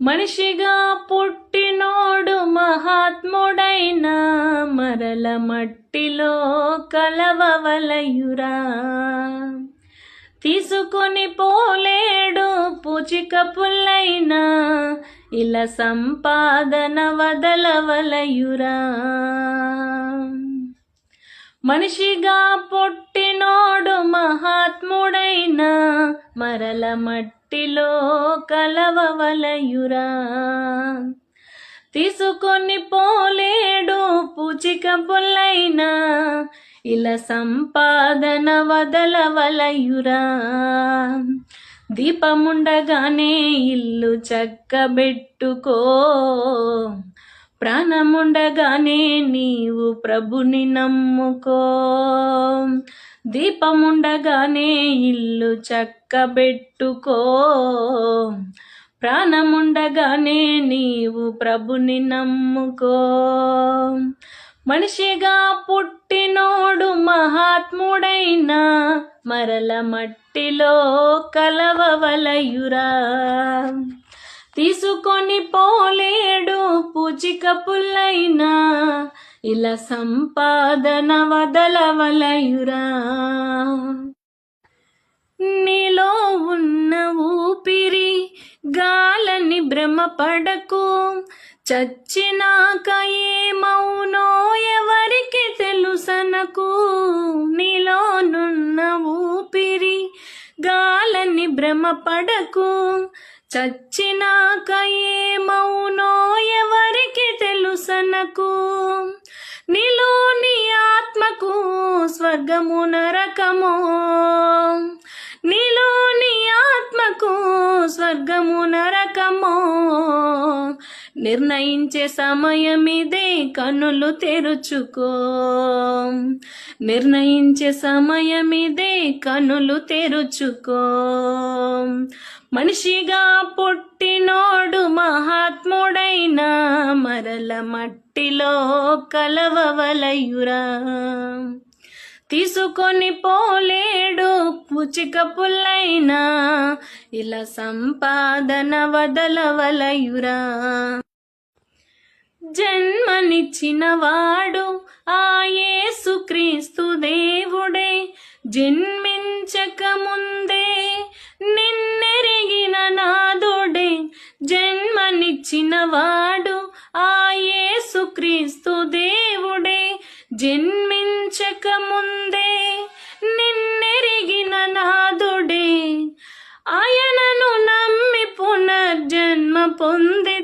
మనిషిగా పుట్టినోడు మహాత్ముడైన మరల మట్టిలో కలవవలయురా. తీసుకొని పోలేడు పూచిక పుల్లైనా ఇలా సంపాదన వదలవలయురా. మనిషిగా పుట్టినోడు మహాత్ముడైన మరల మట్టిలో కలవవలయురా. తీసుకొని పోలేడు పూచిక పుల్లైనా ఇలా సంపాదన వదలవలయురా. దీపముండగానే ఇల్లు చక్కబెట్టుకో ప్రాణముండగానే నీవు ప్రభుని నమ్ముకో. దీపముండగానే ఇల్లు చక్కబెట్టుకో. ప్రాణముండగానే నీవు ప్రభుని నమ్ముకో. మనిషిగా పుట్టినోడు మహాత్ముడైన మరల మట్టిలో కలవవలయురా. తీసుకొని పోలేడు పూచిక పుల్లైనా. ఇలా సంపాదన వదలవలయురా. నీలో ఉన్న ఊపిరి గాలని భ్రమపడకు. చచ్చినాక ఏమవునో ఎవరికి తెలుసనకు. నీలోనున్న ఊపిరి గాలని భ్రమపడకు. చచ్చినాక ఏమవునో ఎవరికి తెలుసనకు నీలోని ఆత్మకు స్వర్గము నరకమో? నీలోని ఆత్మకు స్వర్గము నిర్ణయించే సమయమిదే కనులు తెరుచుకో. నిర్ణయించే సమయమిదే కనులు తెరుచుకో. మనిషిగా పుట్టినోడు మహాత్ముడైనా మరల మట్టిలో కలవవలయురా. తీసుకొని పోలేడు పుచిక పుల్లైనా ఇలా సంపాదన వదలవలయురా. జన్మనిచ్చిన వాడు ఆ యేసుక్రీస్తు దేవుడే. జన్మించక ముందే నిన్నెరిగిన నాదుడే. జన్మనిచ్చిన వాడు ఆ యేసుక్రీస్తు దేవుడే. జన్మించక ముందే నిన్నెరిగిన నాదుడే. ఆయనను నమ్మి పునర్జన్మ పొందే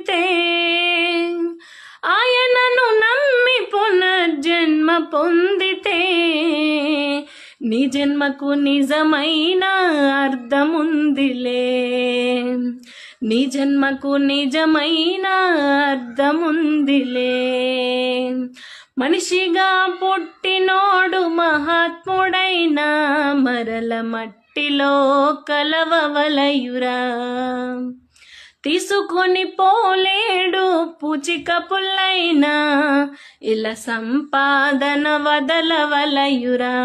పొందితే నీ జన్మకు నిజమైన అర్థముందిలే. నీ జన్మకు నిజమైన అర్థముందిలే. మనిషిగా పుట్టినోడు మహాత్ముడైన మరల మట్టిలో కలవవలయురా. తీసుకొని పోలేడు పూచిక పుల్లైనా. ఇలా సంపాదన వదలవలయురా.